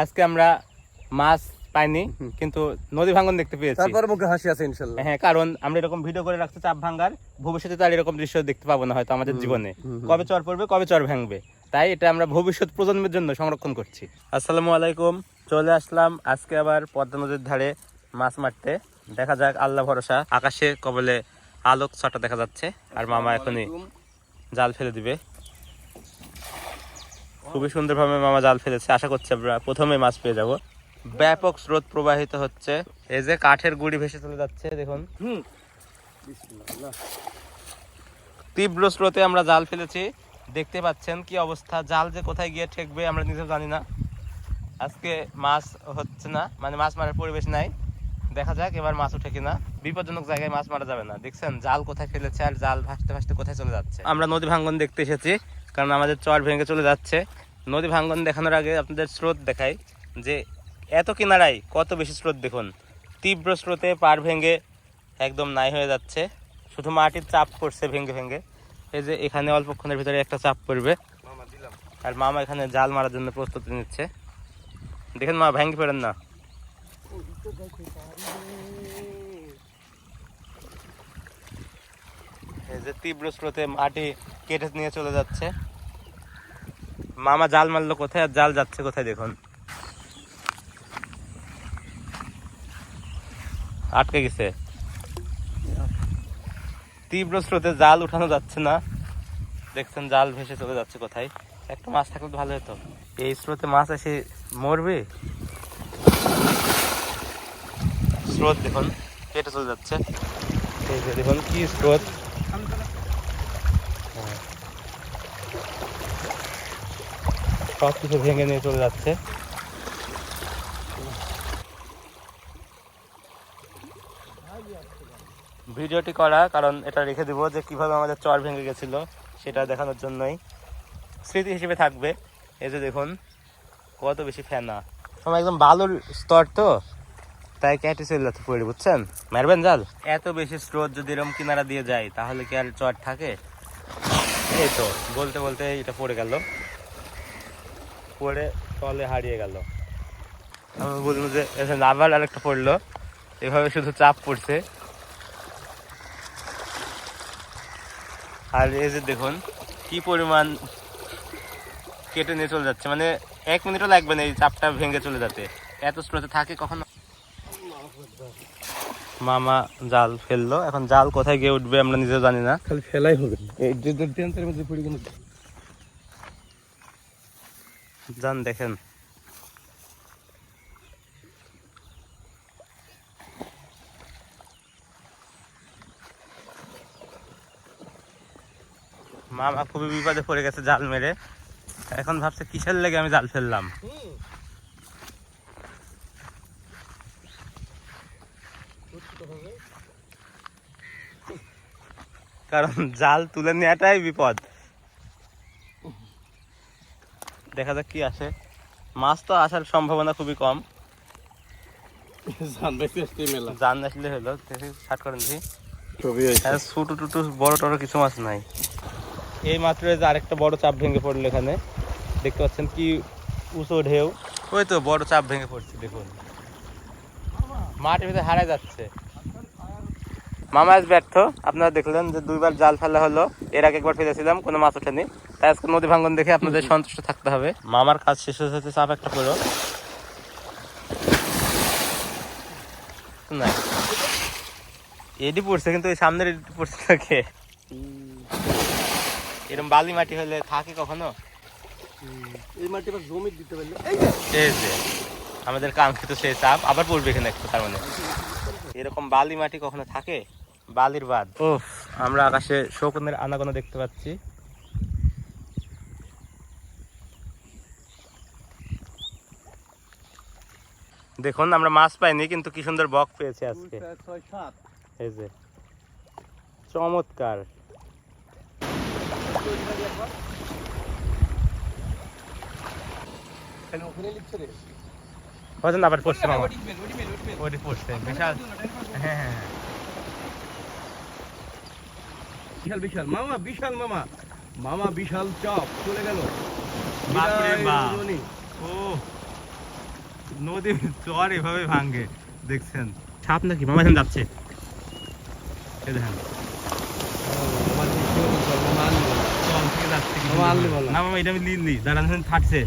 আজকে আমরা মাছ পাইনি কিন্তু নদী ভাঙ্গন দেখতে পেয়েছি। তারপর মুখে হাসি আছে ইনশাল্লাহ। হ্যাঁ কারণ আমরা এরকম ভিডিও করে রাখতে চাপ ভাঙ্গার ভবিষ্যতে তার এরকম দৃশ্য দেখতে পাবো না হয়তো আমাদের জীবনে। কবে চর পড়বে কবে চর ভাঙবে? তাই এটা আমরা ভবিষ্যৎ প্রজন্মের জন্য সংরক্ষণ করছি। আসসালামু আলাইকুম চলে আসলাম আজকে আবার পদ্মা নদীর ধারে মাছ মারতে। দেখা যাক আল্লাহ ভরসা আকাশে কবলে আলোক ছটা দেখা যাচ্ছে আর মামা এখনই জাল ফেলে দিবে। খুবই সুন্দরভাবে মামা জাল ফেলেছে। আশা করছি আমরা প্রথমে মাছ পেয়ে যাব। ব্যাপক স্রোত প্রবাহিত হচ্ছে। এই যে কাঠের গুড়ি ভেসে চলে যাচ্ছে দেখুন। তীব্র স্রোতে আমরা জাল ফেলেছি। দেখতে পাচ্ছেন কি অবস্থা? জাল যে কোথায় গিয়ে ঠেকবে আমরা নিজেও জানি না। আজকে মাছ হচ্ছে না মানে মাছ মারার পরিবেশ নাই। দেখা যাক এবার মাছ উঠে কিনা। বিপজ্জনক জায়গায় মাছ মারা যাবে না। দেখছেন জাল কোথায় ফেলেছে আর জাল ভাসতে ভাসতে কোথায় চলে যাচ্ছে? আমরা নদী ভাঙ্গন দেখতে এসেছি কারণ আমাদের চর ভেঙে চলে যাচ্ছে। নদী ভাঙ্গন দেখানোর আগে আপনাদের স্রোত দেখাই যে এত কিনারায় কত বেশি স্রোত দেখুন। তীব্র স্রোতে পার ভেঙে একদম নাই হয়ে যাচ্ছে। শুধু মাটির চাপ পড়ছে ভেঙে ভেঙে। এই যে এখানে অল্পক্ষণের ভিতরে একটা চাপ পড়বে। আর মামা এখানে জাল মারার জন্য প্রস্তুতি নিচ্ছে। দেখেন মা ভেঙে পড়েন না। এই যে তীব্র স্রোতে মাটি কেটে নিয়ে চলে যাচ্ছে। মামা জাল মারলো কোথায় আর জাল যাচ্ছে কোথায় দেখুন। আটকে গেছে। তীব্র স্রোতে জাল উঠানো যাচ্ছে না। দেখছেন জাল ভেসে চলে যাচ্ছে কোথায়। একটা মাছ থাকলে ভালো হতো। এই স্রোতে মাছ এসে মরবে? স্রোত দেখুন, কেটে চলে যাচ্ছে। দেখুন কি স্রোত। সব কিছু ভেঙে নিয়ে চলে যাচ্ছে। ভিডিওটি করা, কারণ এটা রেখে দিব যে কীভাবে আমাদের চর ভেঙে গেছিল, সেটা দেখানোর জন্যই। স্মৃতি হিসেবে থাকবে। এই যে দেখুন, কত বেশি ফেনা। আমার একদম বালুর স্তর তো, তাই কেটে চলে যাচ্ছে পড়ে বুঝছেন? মারবেন জাল? এত বেশি স্রোত যদি এরকম কিনারা দিয়ে যায়, তাহলে কি আর চর থাকে? এই তো, বলতে বলতে এটা পড়ে গেল। পড়ে তলে হারিয়ে গেল আমি বলব যে এখানে আবার আরেকটা পড়ল এভাবে শুধু চাপ পড়ছে আর এই যে দেখুন কি পরিমাণ কেটে নিয়ে চলে যাচ্ছে মানে এক মিনিটও লাগবে না এই চাপটা ভেঙে চলে যেতে এত স্রোতে থাকে কখনো মামা জাল ফেলল এখন জাল কোথায় গিয়ে উঠবে আমরা নিজেও জানি না খালি ফেলাই হবে এই যে যে টেন্সের মধ্যে পড়ে গেল যান, দেখেন। মামা খুবই বিপদে পড়ে গেছে জাল মেরে। এখন ভাবছে, কিসের লেগে আমি জাল ফেললাম? কারণ জাল তুলে নেওয়াটাই বিপদ। দেখা যাক কি আসে। মাছ তো আসার সম্ভাবনা খুবই কম। জান আসলে হলো করেন হ্যাঁ ছোট টুটু বড় টড় কিছু মাছ নাই। এই মাত্র যে আরেকটা বড় চাপ ভেঙে পড়ল এখানে। দেখতে পাচ্ছেন কি উঁচু ঢেউ। ওই তো বড় চাপ ভেঙে পড়ছে দেখুন। মাটির ভিতরে যাচ্ছে। মামা আজ ব্যর্থ। আপনারা দেখলেন যে দুইবার জাল ফেলা হলো। এর আগে একবার ফেলেছিলাম কোনো মাছ ওঠেনি। তাই আজকে নদী ভাঙ্গন দেখে আপনাদের সন্তুষ্ট থাকতে হবে। মামার কাজ শেষ হয়েছে চাপ একটা করো না। এডি পড়ছে কিন্তু ওই সামনের এডি পড়ছে থাকে এরকম বালি মাটি হলে থাকে কখনো? এই মাটি আবার জমি দিতে পারলে। এই যে। আমাদের কাঙ্ক্ষিত সেই চাপ আবার পড়বে এখানে একটু তার মানে। এরকম বালি মাটি কখনো থাকে? বালির বাদ ও আমরা আকাশে শকুনের আনাগোনা দেখতে পাচ্ছি। দেখুন আমরা মাছ পাইনি কিন্তু কি সুন্দর বক পেয়েছি আজকে। এই যে চমৎকার। আবার পড়ছে মামা ওটি পড়ছে বিশাল। হ্যাঁ হ্যাঁ হ্যাঁ। বিশাল বিশাল। মামা বিশাল মামা। মামা বিশাল চপ। চলে গেল। ও নদীর চর এভাবে ভাঙ্গে দেখছেন? সাপ নাকি? মামা এখানে যাচ্ছে। দেখেন। না মামা এটা আমি লিলি দাঁড়ান থাকছে।